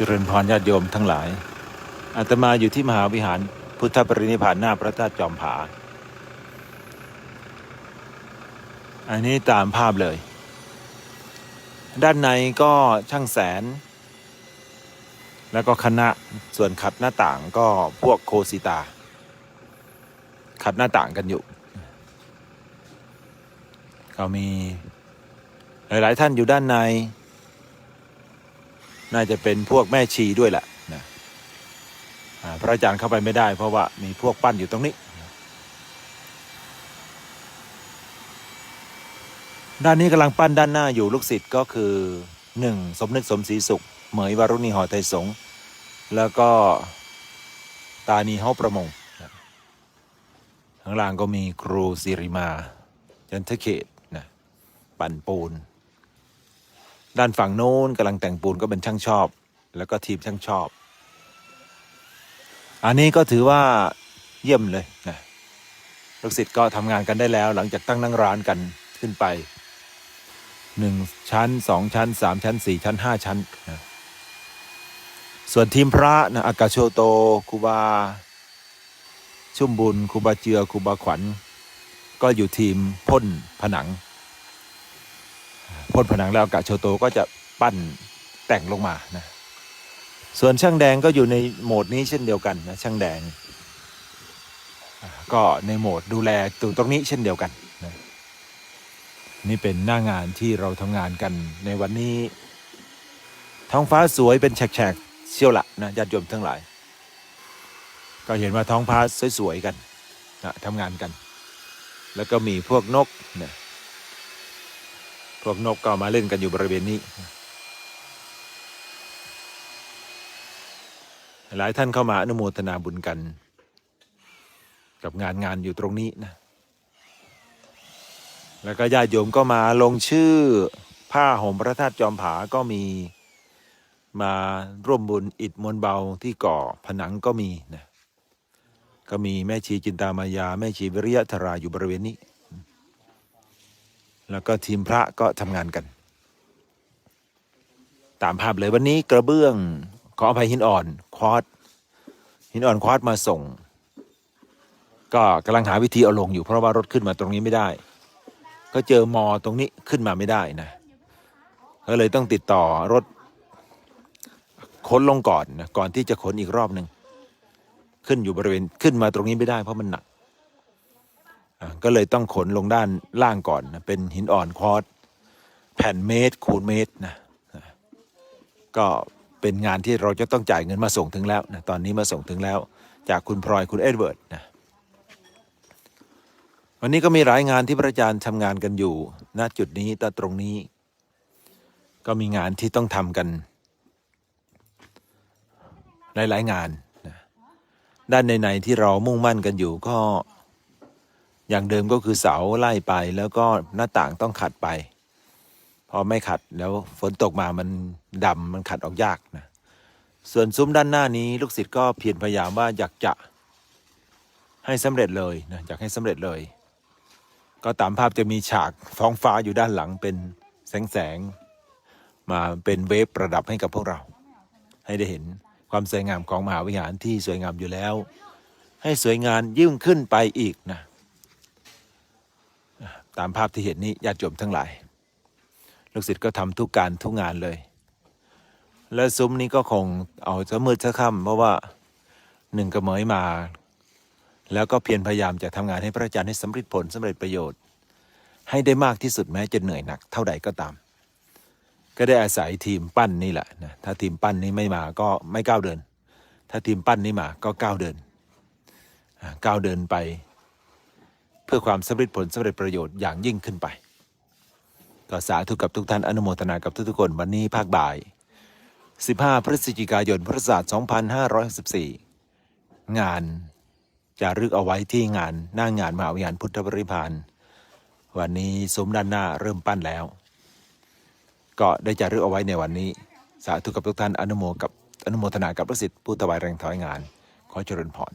เจริญพรญาติโยมทั้งหลาย อาตมาอยู่ที่มหาวิหารพุทธปรินิพพานหน้าพระธาตุจอมผา อันนี้ตามภาพเลย ด้านในก็ช่างแสน แล้วก็คณะส่วนขัดหน้าต่างก็พวกโคสิตา ขัดหน้าต่างกันอยู่ ก็มี หลาย ๆ ท่านอยู่ด้านใน น่าจะเป็นพวกแม่ชีด้วยแหละนะพระอาจารย์เข้าไปไม่ได้ เพราะว่ามีพวกปั้นอยู่ตรงนี้ ด้านนี้กำลังปั้นด้านหน้าอยู่ลูกศิษย์ก็คือหนึ่งสมนึกสมศรีสุข เหมยวารุณีหอไทยสงแล้วก็ตานีเฮาประมงข้างล่างก็มีครูสิริมาจันทเขตนะปั่นปูน ด้านฝั่งโน้นกำลังแต่งปูนก็เป็นช่างชอบ แล้วก็ทีมช่างชอบ อันนี้ก็ถือว่าเยี่ยมเลยนะลูกศิษย์ก็ทำงานกันได้แล้ว หลังจากตั้งนั่งร้านกันขึ้นไปหนึ่งชั้นสองชั้นสามชั้นสี่ชั้นห้าชั้นนะส่วนทีมพระนะอากาโชโตครูบา ชุ่มบุญครูบาเจือครูบาขวัญ ก็อยู่ทีมพ่นผนัง พ่นผนังแล้วกะโชโตก็จะปั้นแต่งลงมานะส่วนช่างแดงก็อยู่ในโหมดนี้เช่นเดียวกันนะช่างแดง ก็ในโหมดดูแลตรงตรงนี้เช่นเดียวกันนะนี่เป็นหน้างานที่เราทำงานกันในวันนี้ ท้องฟ้าสวยเป็นแฉกๆเชี่ยวละนะญาติโยมทั้งหลาย ก็เห็นว่าท้องฟ้าสวยๆกันนะทำงานกัน แล้วก็มีพวกนกนะ พวกนกก็มาเล่นกันอยู่บริเวณนี้ หลายท่านเข้ามาอนุโมทนาบุญกัน กับงานงานอยู่ตรงนี้นะ แล้วก็ญาติโยมก็มาลงชื่อผ้าห่มพระธาตุจอมผาก็มีมาร่วมบุญอิฐมวลเบาที่ก่อผนังก็มีนะ ก็มีแม่ชีจินตามายา แม่ชีวิริยะธราอยู่บริเวณนี้ แล้วก็ทีมพระก็ทำงานกัน ตามภาพเลยวันนี้กระเบื้องขออภัยหินอ่อนควอตหินอ่อนควอตมาส่ง ก็กำลังหาวิธีเอาลงอยู่เพราะว่ารถขึ้นมาตรงนี้ไม่ได้ ก็เจอมอตรงนี้ขึ้นมาไม่ได้นะก็เลยต้องติดต่อรถขนลงก่อนนะก่อนที่จะขนอีกรอบหนึ่งขึ้นอยู่บริเวณขึ้นมาตรงนี้ไม่ได้เพราะมันหนัก ก็เลยต้องขนลงด้านล่างก่อนนะเป็นหินอ่อนควอตแผ่นเมตรคูณเมตรนะก็เป็นงานที่เราจะต้องจ่ายเงินมาส่งถึงแล้วนะตอนนี้มาส่งถึงแล้ว จากคุณพลอยคุณเอ็ดเวิร์ดนะวันนี้ก็มีหลายงานที่พระอาจารย์ทำงานกันอยู่ณจุดนี้ตตรงนี้ ก็มีงานที่ต้องทำกัน หลาย ๆ งานนะด้านในๆที่เรามุ่งมั่นกันอยู่ก็ อย่างเดิมก็คือเสาไล่ไปแล้วก็หน้าต่างต้องขัดไป พอไม่ขัดแล้วฝนตกมามันดำมันขัดออกยากนะ ส่วนซุ้มด้านหน้านี้ลูกศิษย์ก็เพียรพยายามว่าอยากจะให้สำเร็จเลยนะอยากให้สำเร็จเลย ก็ตามภาพจะมีฉากท้องฟ้าอยู่ด้านหลังเป็นแสงแสงมาเป็นเวฟประดับให้กับพวกเรา ให้ได้เห็นความสวยงามของมหาวิหารที่สวยงามอยู่แล้ว ให้สวยงามยิ่งขึ้นไปอีกนะ ตามภาพที่เห็นนี้ญาติโยมทั้งหลาย ลูกศิษย์ก็ทำทุกการทุกงานเลย และซุ้มนี้ก็คงเอาจะมืดจะค่ำเพราะว่าหนึ่งกระเหมยมา แล้วก็เพียรพยายามจะทำงานให้พระอาจารย์ให้สำเร็จผลสำเร็จประโยชน์ ให้ได้มากที่สุดแม้จะเหนื่อยหนักเท่าใดก็ตาม ก็ได้อาศัยทีมปั้นนี่แหละนะถ้าทีมปั้นนี้ไม่มาก็ไม่ก้าวเดิน ถ้าทีมปั้นนี้มาก็ก้าวเดินก้าวเดินไป เพื่อความสำเร็จผลสำเร็จประโยชน์อย่างยิ่งขึ้นไป ก็สาธุกับทุกท่านอนุโมทนากับทุกๆคนวันนี้ภาคบ่าย 15 พฤศจิกายนพุทธศักราช2564 งานจะรึกเอาไว้ที่งานหน้างานมหาวิหารพุทธบริพานวันนี้ซุ้มด้านหน้าเริ่มปั้นแล้ว ก็ได้จะรึกเอาไว้ในวันนี้ สาธุกับทุกท่านอนุโมกับอนุโมทนากับพระสิทธิ์ผู้ถวายแรงถอยงาน ขอเจริญพร